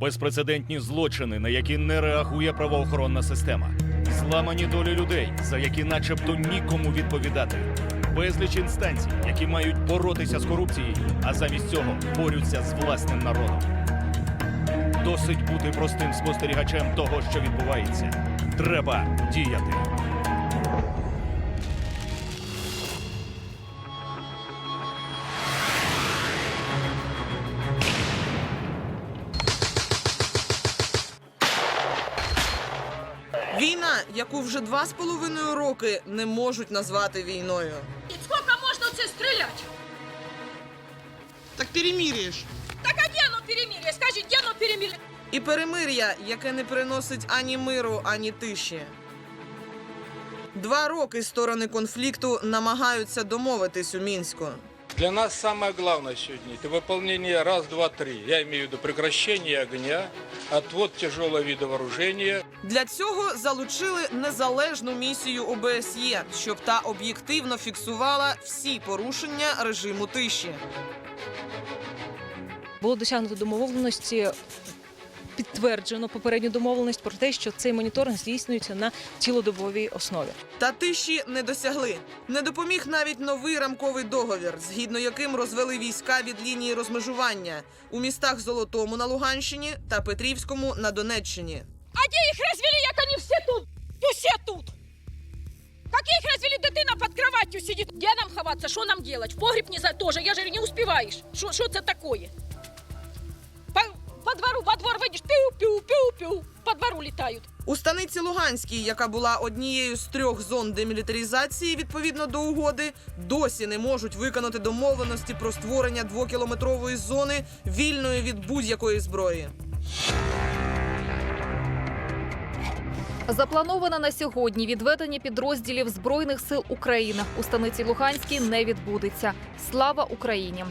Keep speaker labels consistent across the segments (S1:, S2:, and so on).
S1: безпрецедентні злочини, на які не реагує правоохоронна система, зламані долі людей, за які, начебто, нікому відповідати, безліч інстанцій, які мають боротися з корупцією, а замість цього борються з власним народом. Досить бути простим спостерігачем того, що відбувається. Треба діяти.
S2: Вже два з половиною роки не можуть назвати війною.
S3: И сколько можно це стрелять?
S2: Так перемір'я ж.
S3: Так а где оно перемирие? Скажи, где оно перемирие?
S2: І перемир'я, яке не приносить ані миру, ані тиші. Два роки сторони конфлікту намагаються домовитись у мінську.
S4: Для нас самое главное сегодня – это выполнение раз, два, три. Я имею в виду прекращение огня, отвод тяжелого вида вооружения,
S2: Для цього залучили незалежну місію ОБСЄ, щоб та об'єктивно фіксувала всі порушення режиму тиші.
S5: було досягнуто домовленості. Підтверджено попередню домовленість про те, що цей моніторинг здійснюється на цілодобовій основі.
S2: Та тиші не досягли. Не допоміг навіть новий рамковий договір, згідно яким розвели війська від лінії розмежування у містах Золотому на Луганщині та Петрівському на Донеччині.
S3: А где их развели, як они все тут? Все тут. Как их развели, дитина под кроватью сидит. Где нам ховаться? Что нам делать? В погреб не за тоже. Я же не. Что что это такое? По, по двору, во двор выйдешь, пиу-пиу-пиу-пиу. По двору летают.
S2: У станиці Луганській, яка була однією з трьох зон демілітаризації відповідно до угоди, досі не можуть виконати домовленості про створення двокілометрової зони вільної від будь-якої зброї.
S6: Заплановане на сьогодні відведення підрозділів збройних сил України у станиці Луганській не відбудеться. Слава Україні!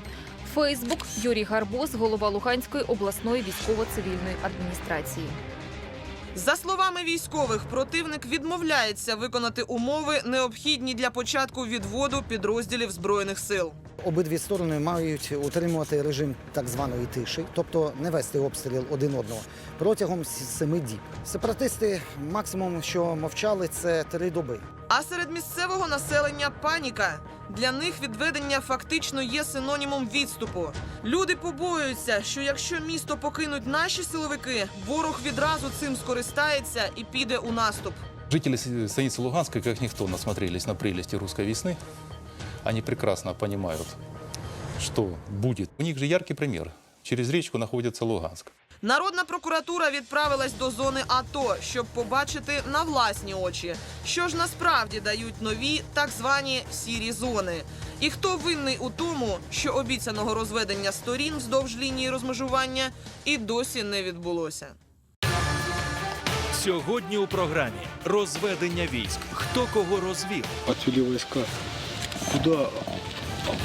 S6: Фейсбук Юрій Гарбуз, голова Луганської обласної військово-цивільної адміністрації.
S2: За словами військових, противник відмовляється виконати умови, необхідні для початку відводу підрозділів збройних сил.
S7: Обидві сторони мають утримувати режим так званої тиші, тобто не вести обстріл один одного протягом семи діб. Сепаратисти максимум, що мовчали, це три доби.
S2: А серед місцевого населення паніка. Для них відведення фактично є синонімом відступу. Люди побоюються, що якщо місто покинуть наші силовики, ворог відразу цим скористається і піде у наступ.
S8: Жители с- станицы Луганской, как никто, насмотрелись на прелести русской весны. Они прекрасно понимают, что будет. У них же яркий пример. Через речку находится Луганск.
S2: Народна прокуратура відправилась до зони АТО, щоб побачити на власні очі, що ж насправді дають нові так звані сірі зони. І хто винний у тому, що обіцяного розведення сторін вздовж лінії розмежування і досі не відбулося.
S1: Сьогодні у програмі розведення військ. Хто кого розвів?
S9: отвели войска, куда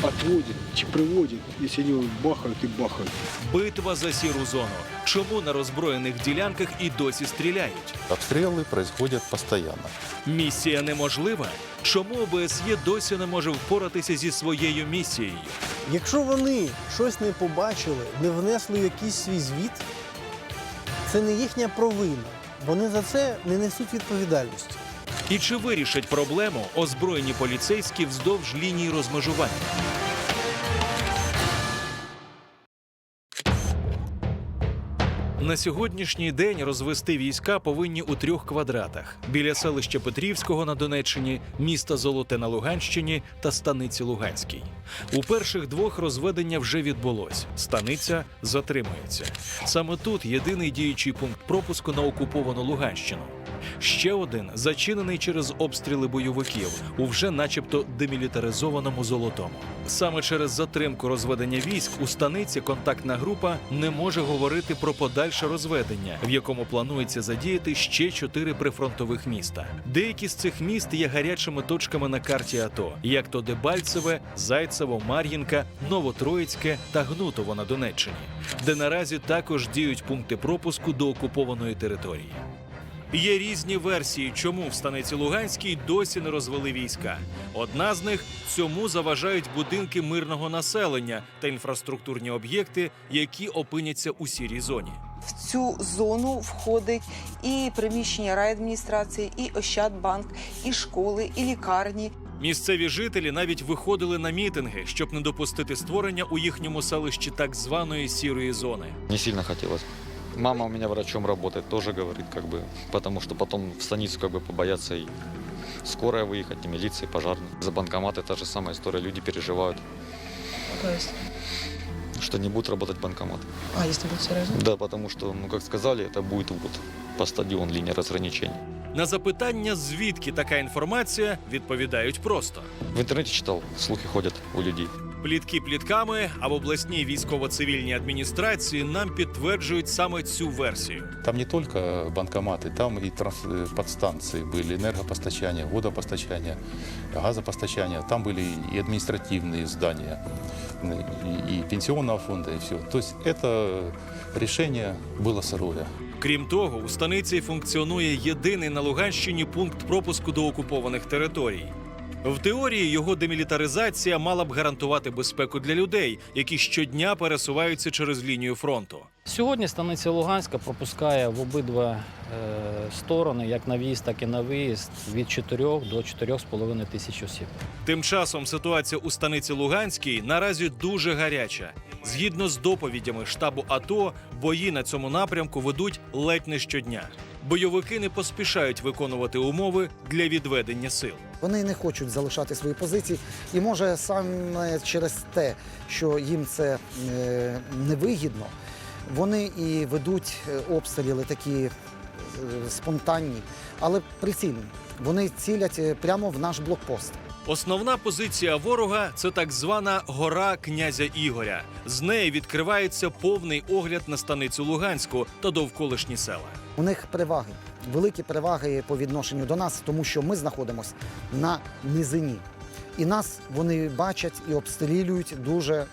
S9: отводят, чи приводят, если они бахают и бахают.
S1: Битва за сіру зону. Чому на роззброєних ділянках і досі стріляють?
S8: Обстрелы происходят постоянно.
S1: Місія неможлива. Чому ОБСЄ досі не може впоратися зі своєю місією?
S10: Якщо вони щось не побачили, не внесли якийсь свій звіт, це не їхня провина. Вони за це не несуть відповідальності.
S1: І чи вирішать проблему озброєні поліцейські вздовж лінії розмежування? На сьогоднішній день розвести війська повинні у трьох квадратах: біля селища Петрівського на Донеччині, міста Золоте на Луганщині та станиці Луганській. У перших двох розведення вже відбулось. Станиця затримується. Саме тут єдиний діючий пункт пропуску на окуповану Луганщину. Ще один зачинений через обстріли бойовиків у вже, начебто, демілітаризованому золотому. Саме через затримку розведення військ у станиці контактна група не може говорити про подальше розведення, в якому планується задіяти ще чотири прифронтових міста. Деякі з цих міст є гарячими точками на карті АТО, як то Дебальцеве, Зайцево, Мар'їнка, Новотроїцьке та Гнутово на Донеччині, де наразі також діють пункти пропуску до окупованої території. Є різні версії, чому в станиці Луганській досі не розвели війська. Одна з них цьому заважають будинки мирного населення та інфраструктурні об'єкти, які опиняться у сірій зоні.
S11: В цю зону входить і приміщення райадміністрації, і Ощадбанк, і школи, і лікарні.
S1: Місцеві жителі навіть виходили на мітинги, щоб не допустити створення у їхньому селищі так званої сірої зони.
S12: Не сильно хотелось. Мама у меня врачом работает, тоже говорит, как бы, потому что потом в станицу как бы побояться и скорая выехать, и милиция, и пожарные. За банкоматы та же самая история, люди переживают, что не будут работать банкоматы.
S11: А, якщо буде серйозно?
S12: Да, потому что, ну как сказали, это будет вот по стадион линия разграничений.
S1: На запитання, звідки така інформація, відповідають просто.
S12: В интернете читал, слухи ходят у людей.
S1: Плітки плітками, а в обласній військово-цивільній адміністрації нам підтверджують саме цю версію.
S8: Там не только банкоматы, там и транс- э, подстанции были, энергопостачания, водопостачания, газопостачания. Там были и административные здания, э, и, и пенсионного фонда, и все. То есть это решение было сырое.
S1: Крім того, у станиці функціонує єдиний на Луганщині пункт пропуску до окупованих територій. В теорії його демілітаризація мала б гарантувати безпеку для людей, які щодня пересуваються через лінію фронту.
S13: Сьогодні станиця Луганська пропускає в обидва е, сторони, як на в'їзд, так і на виїзд, від 4 до 4,5 тисяч осіб.
S1: Тим часом ситуація у станиці Луганській наразі дуже гаряча. Згідно з доповідями штабу АТО, бої на цьому напрямку ведуть ледь не щодня. Бойовики не поспішають виконувати умови для відведення сил.
S7: Вони не хочуть залишати свої позиції, і може саме через те, що їм це е, невигідно, вони і ведуть е, обстріли такі е, спонтанні, але прицільні. Вони цілять е, прямо в наш блокпост.
S1: Основна позиція ворога це так звана гора князя Ігоря. З неї відкривається повний огляд на станицю Луганську та довколишні села.
S7: У них переваги, великі переваги по відношенню до нас, тому що ми знаходимося на низині. І нас вони бачать і обстрілюють дуже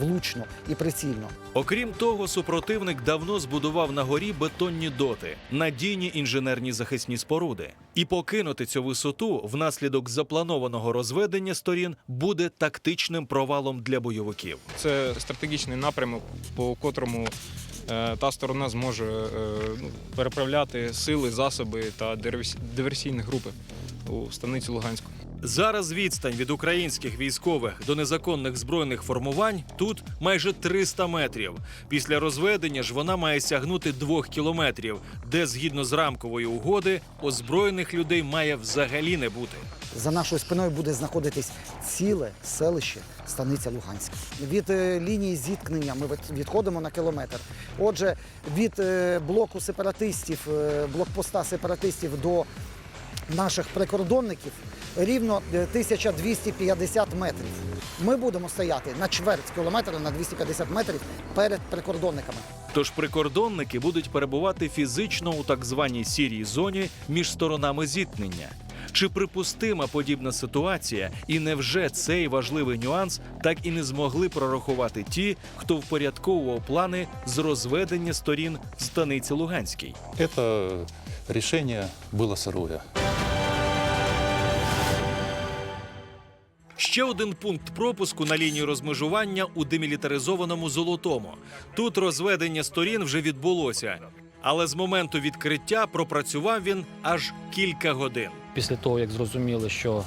S7: влучно і прицільно.
S1: Окрім того, супротивник давно збудував на горі бетонні доти, надійні інженерні захисні споруди. І покинути цю висоту внаслідок запланованого розведення сторін буде тактичним провалом для бойовиків.
S14: Це стратегічний напрямок, по котрому е, та сторона зможе е, ну, переправляти сили, засоби та диверсі- диверсійні групи у станиці Луганську.
S1: Зараз відстань від українських військових до незаконних збройних формувань тут майже 300 метрів. Після розведення ж вона має сягнути 2 кілометрів, де згідно з рамкової угоди озброєних людей має взагалі не бути.
S7: За нашою спиною буде знаходитись ціле селище станиця Луганська. Від е, лінії зіткнення ми від- відходимо на кілометр. Отже, від е, блоку сепаратистів, е, блокпоста сепаратистів до наших прикордонників рівно е, 1250 метрів. Ми будемо стояти на чверть кілометра на 250 метрів перед прикордонниками.
S1: Тож прикордонники будуть перебувати фізично у так званій сірій зоні між сторонами зіткнення. Чи припустима подібна ситуація, і невже цей важливий нюанс так і не змогли прорахувати ті, хто впорядковував плани з розведення сторін в станиці Луганській?
S8: Это решение было сырое.
S1: Ще один пункт пропуску на лінію розмежування у демілітаризованому золотому. Тут розведення сторін вже відбулося, але з моменту відкриття пропрацював він аж кілька годин.
S13: Після того, як зрозуміли, що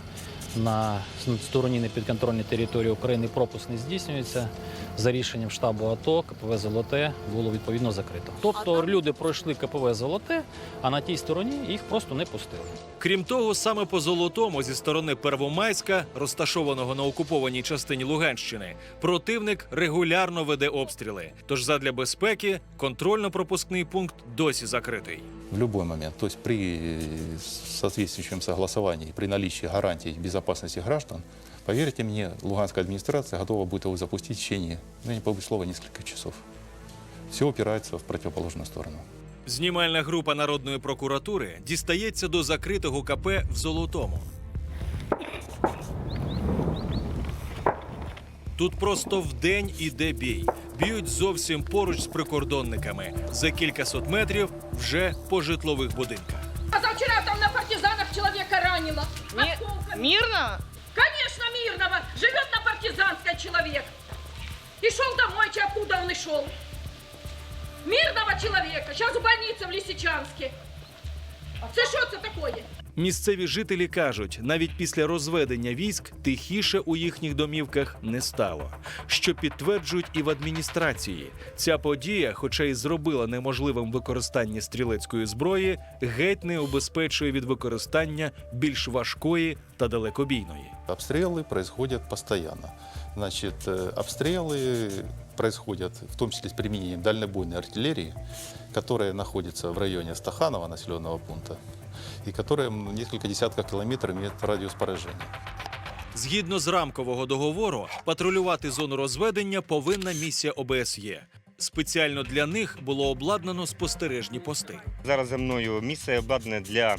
S13: на стороні непідконтрольної території України пропуск не здійснюється, за рішенням штабу АТО КПВ Золоте було відповідно закрито. Тобто люди пройшли КПВ Золоте, а на тій стороні їх просто не пустили.
S1: Крім того, саме по золотому зі сторони Первомайська, розташованого на окупованій частині Луганщини, противник регулярно веде обстріли. Тож, задля безпеки, контрольно-пропускний пункт досі закритий.
S8: В любой момент. То есть при э, соответствующем согласовании, при наличии гарантий безопасности граждан, поверьте мне, Луганская администрация готова будет его запустить в течение, ну, не побоюсь слова, нескольких часов. Все упирается в противоположную сторону.
S1: Знімальна група народної прокуратури дістається до закритого КП в Золотому. Тут просто вдень іде бій. Б'ють зовсім поруч з прикордонниками. За кількасот метрів вже по житлових будинках.
S3: Позавчера там на партизанах человека ранило. Осколками.
S2: Мирно?
S3: Конечно, мирного. Живет на партизанской человек. И шел домой, че откуда он и шел. Мирно чоловіка. Зараз у больниці в Лисичанській. Це що це таке?
S1: Місцеві жителі кажуть, навіть після розведення військ тихіше у їхніх домівках не стало. Що підтверджують і в адміністрації. Ця подія, хоча й зробила неможливим використання стрілецької зброї, геть не убезпечує від використання більш важкої та далекобійної.
S8: Обстрелы происходят постоянно. Значит, э, обстрелы происходят в том числе с применением дальнобойной артиллерии, которая находится в районе Стаханова, населенного пункта, которая м, несколько десятков кілометрів мають радіус пораження.
S1: Згідно з рамкового договору, патрулювати зону розведення повинна місія ОБСЄ. Спеціально для них було обладнано спостережні пости.
S15: Зараз за мною місія обладнане для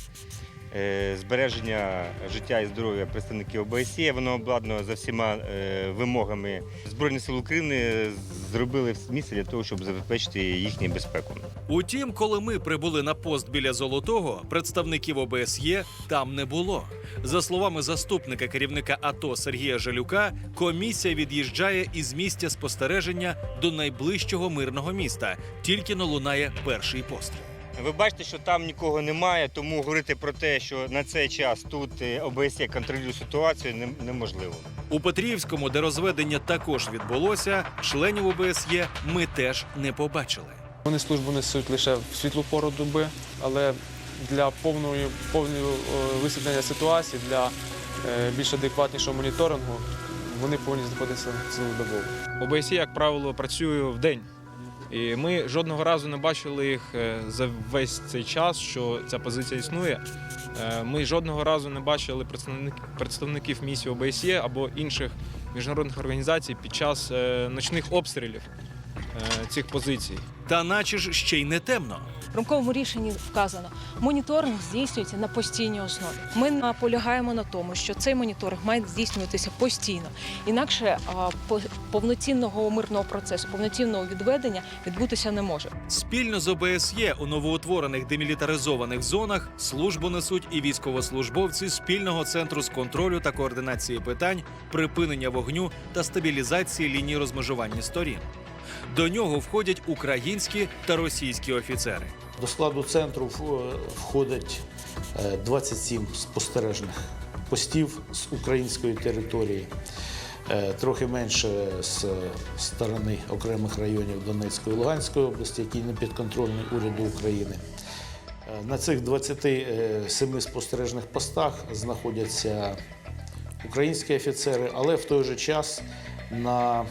S15: збереження життя і здоров'я представників ОБСЄ. Воно обладнано за всіма е, вимогами Збройних сил України. Зробили місце для того, щоб забезпечити їхню безпеку.
S1: Утім, коли ми прибули на пост біля Золотого, представників ОБСЄ там не було. За словами заступника керівника АТО Сергія Жалюка, комісія від'їжджає із місця спостереження до найближчого мирного міста. Тільки но лунає перший постріл.
S15: Ви бачите, що там нікого немає, тому говорити про те, що на цей час тут е, ОБСЄ контролює ситуацію, неможливо.
S1: У Петрівському, де розведення також відбулося, членів ОБСЄ ми теж не побачили.
S16: Вони службу несуть лише в світлу пору доби, але для повної, повної е, висвітлення ситуації, для е, більш адекватнішого моніторингу, вони повинні знаходитися цілодобово.
S14: ОБСЄ, як правило, працює в день. І ми жодного разу не бачили їх е, за весь цей час, що ця позиція існує. Е, Ми жодного разу не бачили представник- представників місії ОБСЄ або інших міжнародних організацій під час е, ночних обстрілів цих позицій.
S1: Та наче ж ще й не темно.
S5: В рамковому рішенні вказано, моніторинг здійснюється на постійній основі. Ми наполягаємо на тому, що цей моніторинг має здійснюватися постійно. Інакше по- повноцінного мирного процесу, повноцінного відведення відбутися не може.
S1: Спільно з ОБСЄ у новоутворених демілітаризованих зонах службу несуть і військовослужбовці спільного центру з контролю та координації питань, припинення вогню та стабілізації лінії розмежування сторін. До нього входять українські та російські офіцери.
S17: До складу центру в- входить е, 27 спостережних постів з української території, е, трохи менше з сторони окремих районів Донецької і Луганської області, які не підконтрольні уряду України. Е, На цих 27 спостережних постах знаходяться українські офіцери, але в той же час на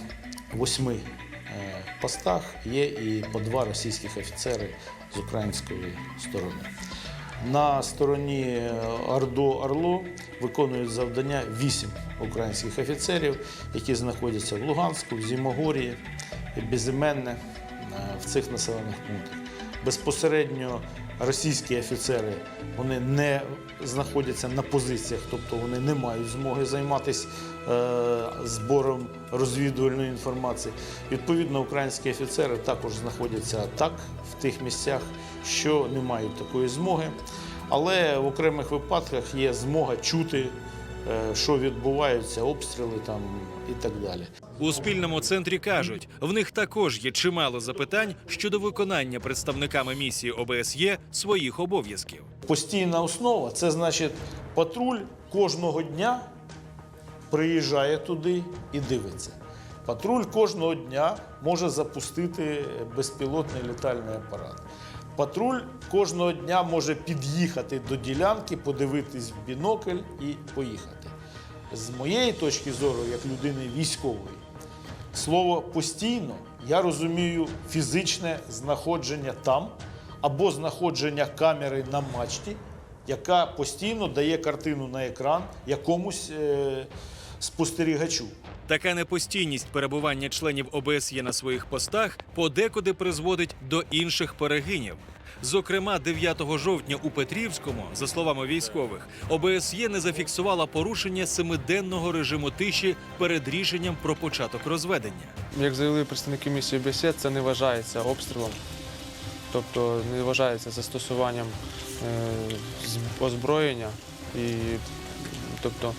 S17: восьми е, постах є і по два російських офіцери з української сторони. На стороні е, Ордо Орло виконують завдання вісім українських офіцерів, які знаходяться в Луганську, в Зімогорії, Безіменне е, в цих населених пунктах. Безпосередньо російські офіцери вони не знаходяться на позиціях, тобто вони не мають змоги займатися е, збором розвідувальної інформації. Відповідно, українські офіцери також знаходяться так в тих місцях, що не мають такої змоги. Але в окремих випадках є змога чути, е, що відбуваються, обстріли там і так далі.
S1: У спільному центрі кажуть, в них також є чимало запитань щодо виконання представниками місії ОБСЄ своїх обов'язків.
S17: Постійна основа це значить патруль кожного дня приїжджає туди і дивиться. Патруль кожного дня може запустити безпілотний літальний апарат. Патруль кожного дня може під'їхати до ділянки, подивитись в бінокль і поїхати. З моєї точки зору, як людини військової, слово постійно я розумію фізичне знаходження там або знаходження камери на мачті, яка постійно дає картину на екран якомусь е, спостерігачу.
S1: Така непостійність перебування членів ОБСЄ на своїх постах подекуди призводить до інших перегинів. Зокрема, 9 жовтня у Петрівському, за словами військових, ОБСЄ не зафіксувала порушення семиденного режиму тиші перед рішенням про початок розведення.
S16: Як заявили представники місії ОБСЄ, це не вважається обстрілом, тобто не вважається застосуванням е, озброєння, і тобто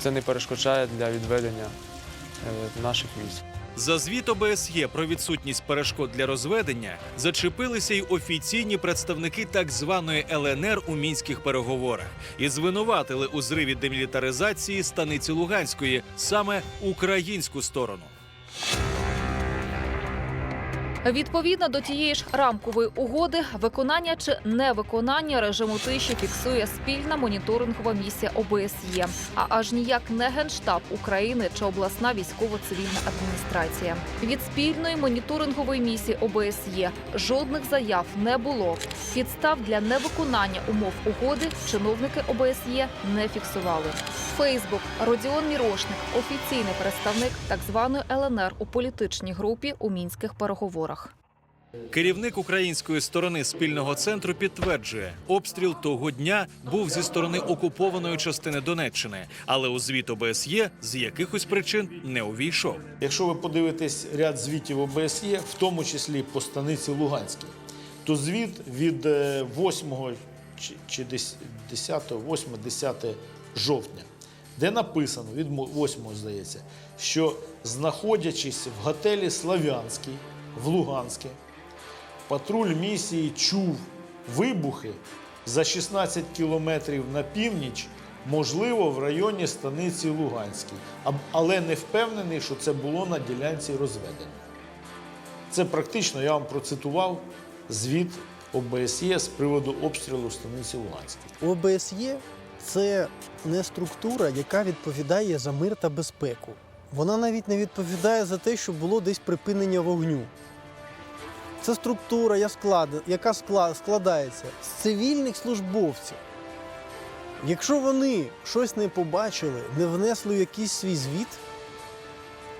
S16: це не перешкоджає для відведення е, наших військ.
S1: За звіт ОБСЄ про відсутність перешкод для розведення зачепилися й офіційні представники так званої ЛНР у мінських переговорах і звинуватили у зриві демілітаризації станиці Луганської саме українську сторону.
S6: Відповідно до тієї ж рамкової угоди, виконання чи невиконання режиму тиші фіксує спільна моніторингова місія ОБСЄ, а аж ніяк не генштаб України чи обласна військово-цивільна адміністрація. Від спільної моніторингової місії ОБСЄ жодних заяв не було. Підстав для невиконання умов угоди чиновники ОБСЄ не фіксували. Фейсбук Родіон Мірошник, офіційний представник так званої ЛНР у політичній групі у мінських переговорах.
S1: Керівник української сторони спільного центру підтверджує, обстріл того дня був зі сторони окупованої частини Донеччини, але у звіт ОБСЄ з якихось причин не увійшов.
S17: Якщо ви подивитесь ряд звітів ОБСЄ, в тому числі по станиці Луганській, то звіт від е, 8 чи- чи десь 10, 8, 10 жовтня, де написано, від 8, здається, що знаходячись в готелі Слав'янський в Луганське, патруль місії чув вибухи за 16 кілометрів на північ, можливо, в районі станиці Луганській, але не впевнений, що це було на ділянці розведення. Це практично я вам процитував звіт ОБСЄ з приводу обстрілу станиці Луганській.
S10: ОБСЄ це не структура, яка відповідає за мир та безпеку. Вона навіть не відповідає за те, що було десь припинення вогню. Це структура, яка складається з цивільних службовців. Якщо вони щось не побачили, не внесли якийсь свій звіт,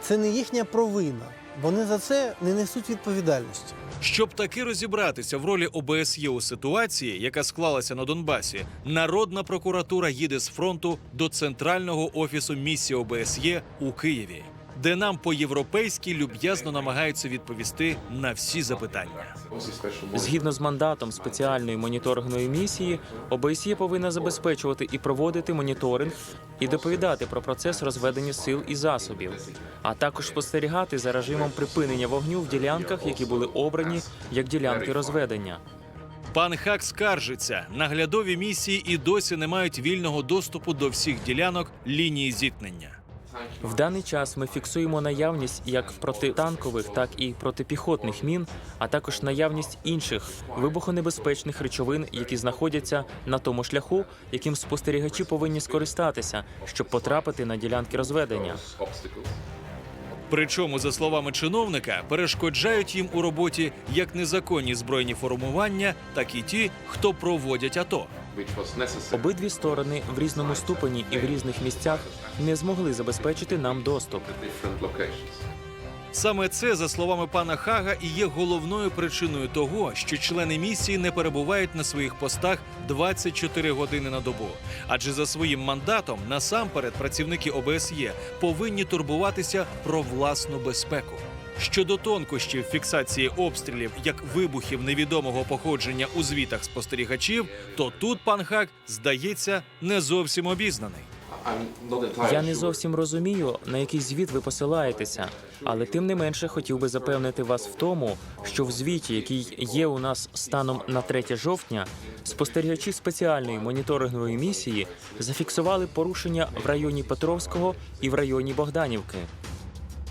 S10: це не їхня провина. Вони за це не несуть відповідальності.
S1: Щоб таки розібратися в ролі ОБСЄ у ситуації, яка склалася на Донбасі, Народна прокуратура їде з фронту до центрального офісу місії ОБСЄ у Києві, де нам по-європейськи люб'язно намагаються відповісти на всі запитання.
S18: Згідно з мандатом спеціальної моніторингової місії, ОБСЄ повинна забезпечувати і проводити моніторинг і доповідати про процес розведення сил і засобів, а також спостерігати за режимом припинення вогню в ділянках, які були обрані як ділянки розведення.
S1: Пан Хак скаржиться, наглядові місії і досі не мають вільного доступу до всіх ділянок лінії зіткнення.
S18: В даний час ми фіксуємо наявність як протитанкових, так і протипіхотних мін, а також наявність інших вибухонебезпечних речовин, які знаходяться на тому шляху, яким спостерігачі повинні скористатися, щоб потрапити на ділянки розведення.
S1: Причому, за словами чиновника, перешкоджають їм у роботі як незаконні збройні формування, так і ті, хто проводять АТО.
S18: Обидві сторони в різному ступені і в різних місцях не змогли забезпечити нам доступ.
S1: Саме це, за словами пана Хага, і є головною причиною того, що члени місії не перебувають на своїх постах 24 години на добу. Адже за своїм мандатом насамперед працівники ОБСЄ повинні турбуватися про власну безпеку. Щодо тонкощів фіксації обстрілів як вибухів невідомого походження у звітах спостерігачів, то тут пан Хаг здається не зовсім обізнаний.
S18: Я не зовсім розумію, на який звіт ви посилаєтеся, але тим не менше хотів би запевнити вас в тому, що в звіті, який є у нас станом на 3 жовтня, спостерігачі спеціальної моніторингової місії зафіксували порушення в районі Петровського і в районі Богданівки.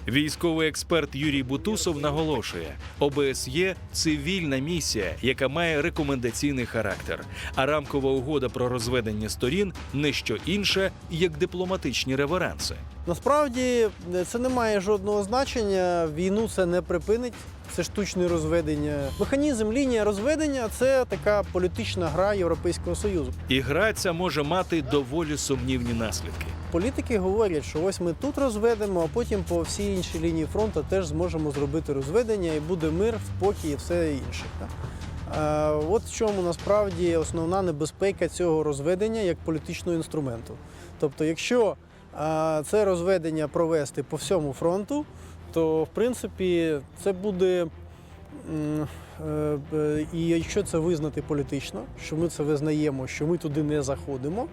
S1: Військовий експерт Юрій Бутусов наголошує: ОБСЄ цивільна місія, яка має рекомендаційний характер. А рамкова угода про розведення сторін не що інше, як дипломатичні реверанси.
S10: Насправді е, це не має жодного значення. Війну це не припинить. Це штучне розведення. Механізм лінія розведення це така політична гра Європейського Союзу.
S1: І гра ця може мати доволі сумнівні наслідки.
S10: Політики говорять, що ось ми тут розведемо, а потім по всій іншій лінії фронту теж зможемо зробити розведення, і буде мир, спокій і все інше. так. А, От в чому насправді основна небезпека цього розведення як політичного інструменту. Тобто, якщо а, це розведення провести по всьому фронту, то в принципі це буде. е, І якщо це визнати політично, що ми це визнаємо, що ми туди не заходимо,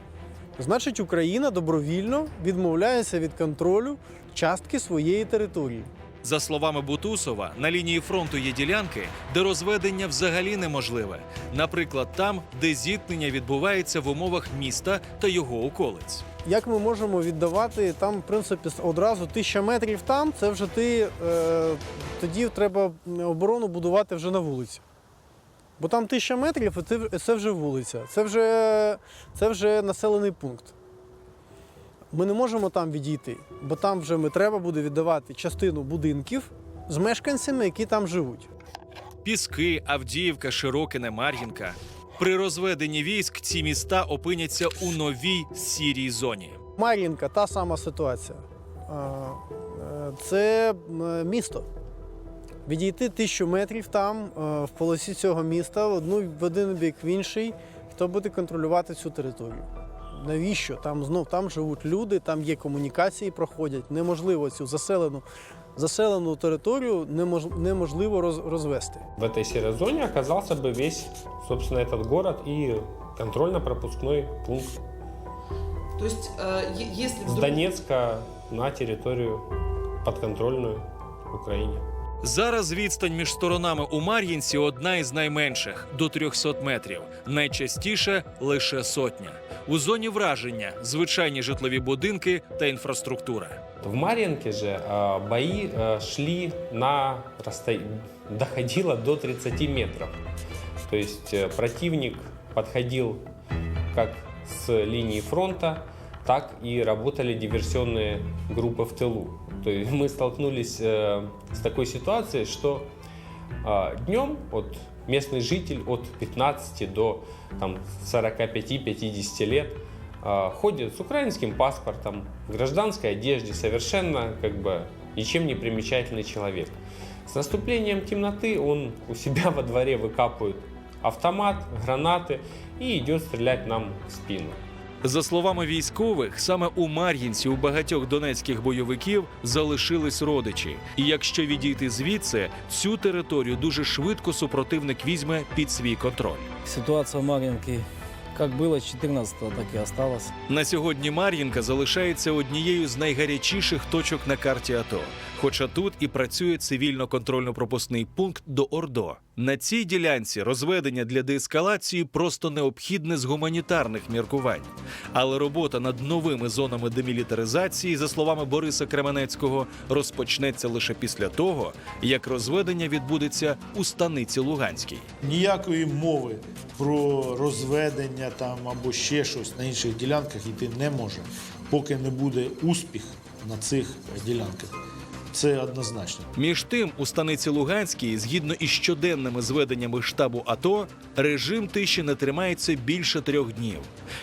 S10: значить Україна добровільно відмовляється від контролю частки своєї території.
S1: За словами Бутусова, на лінії фронту є ділянки, де розведення взагалі неможливе. Наприклад, там, де зіткнення відбувається в умовах міста та його околиць.
S10: Як ми можемо віддавати там, в принципі, одразу тисяча метрів там, це вже ти е, тоді треба оборону будувати вже на вулиці. Бо там тисяча метрів, і це, вже вулиця, це вже, це вже населений пункт. Ми не можемо там відійти, бо там вже ми треба буде віддавати частину будинків з мешканцями, які там живуть.
S1: Піски, Авдіївка, Широкине, Мар'їнка. При розведенні військ ці міста опиняться у новій сірій зоні.
S10: Мар'їнка та сама ситуація. Е, Це місто. Відійти тисячу метрів там, е, в полосі цього міста, одну в один бік, в інший, хто буде контролювати цю територію Навіщо? Там знов там живуть люди, там є комунікації, проходять. Неможливо цю заселену, заселену територію немож- неможливо роз- розвести.
S19: В этой серой зоне оказался бы весь, собственно, этот город и контрольно-пропускной пункт
S2: То есть, э, е- если
S19: с
S2: вдруг...
S19: Донецка на территорию подконтрольную Украине.
S1: Зараз відстань між сторонами у Мар'їнці одна із найменших до 300 метрів. Найчастіше лише сотня. У зоні враження звичайні житлові будинки та інфраструктура.
S19: В Марьинке же э, бои э, шли на расстоянии, доходило до 30 метров. То есть э, противник подходил как с линии фронта, так и работали диверсионные группы в тылу. То есть мы столкнулись э, с такой ситуацией, что днем вот, местный житель от 15 до там, 45-50 лет э, ходит с украинским паспортом, в гражданской одежде, совершенно как бы ничем не примечательный человек. С наступлением темноты он у себя во дворе выкапывает автомат, гранаты и идет стрелять нам в спину.
S1: За словами військових, саме у Мар'їнці у багатьох донецьких бойовиків залишились родичі. І якщо відійти звідси, цю територію дуже швидко супротивник візьме під свій контроль.
S13: Ситуация в Мар'їнці як було з 14-го, так і осталась.
S1: На сьогодні Мар'їнка залишається однією з найгарячіших точок на карті АТО. Хоча тут і працює цивільно-контрольно-пропускний пункт до Ордо. На цій ділянці розведення для деескалації просто необхідне з гуманітарних міркувань. Але робота над новими зонами демілітаризації, за словами Бориса Кременецького, розпочнеться лише після того, як розведення відбудеться у станиці Луганській.
S17: Ніякої мови про розведення там або ще щось на інших ділянках йти не може, поки не буде успіх на цих ділянках. Це однозначно.
S1: Між тим, у станиці Луганській, згідно із щоденними зведеннями штабу АТО, режим тиші не тримається більше трьох днів.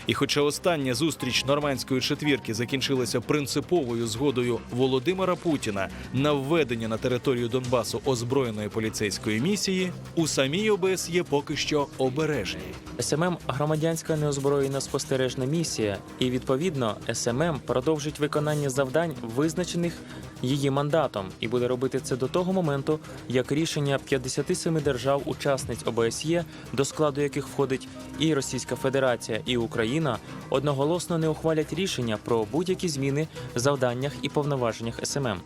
S1: І хоча остання зустріч нормандської четвірки закінчилася принциповою згодою Володимира Путіна на введення на територію Донбасу озброєної поліцейської місії, у самій ОБСЄ поки що обережні.
S18: СММ громадянська неозброєна спостережна місія, і відповідно СММ продовжить виконання завдань, визначених її мандатом, і буде робити це до того моменту, як рішення 57 держав-учасниць ОБСЄ, до складу яких входить і Російська Федерація, і Україна, одноголосно не ухвалять рішення про будь-які зміни в завданнях і повноваженнях СММ.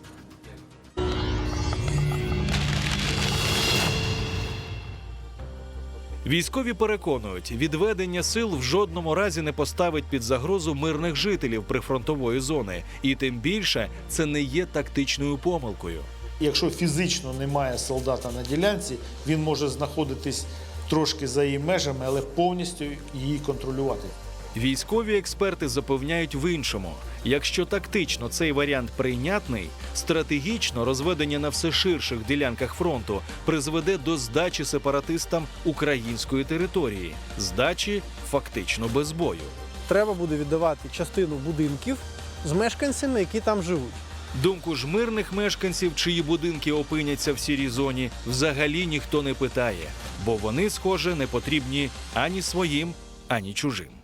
S1: Військові переконують, відведення сил в жодному разі не поставить під загрозу мирних жителів прифронтової зони, і тим більше це не є тактичною помилкою.
S17: Якщо фізично немає солдата на ділянці, він може знаходитись трошки за її межами, але повністю її контролювати.
S1: Військові експерти запевняють в іншому: якщо тактично цей варіант прийнятний, стратегічно розведення на все ширших ділянках фронту призведе до здачі сепаратистам української території, здачі фактично без бою.
S10: Треба буде віддавати частину будинків з мешканцями, які там живуть.
S1: Думку ж мирних мешканців, чиї будинки опиняться в сірій зоні, взагалі ніхто не питає, бо вони, схоже, не потрібні ані своїм, ані чужим.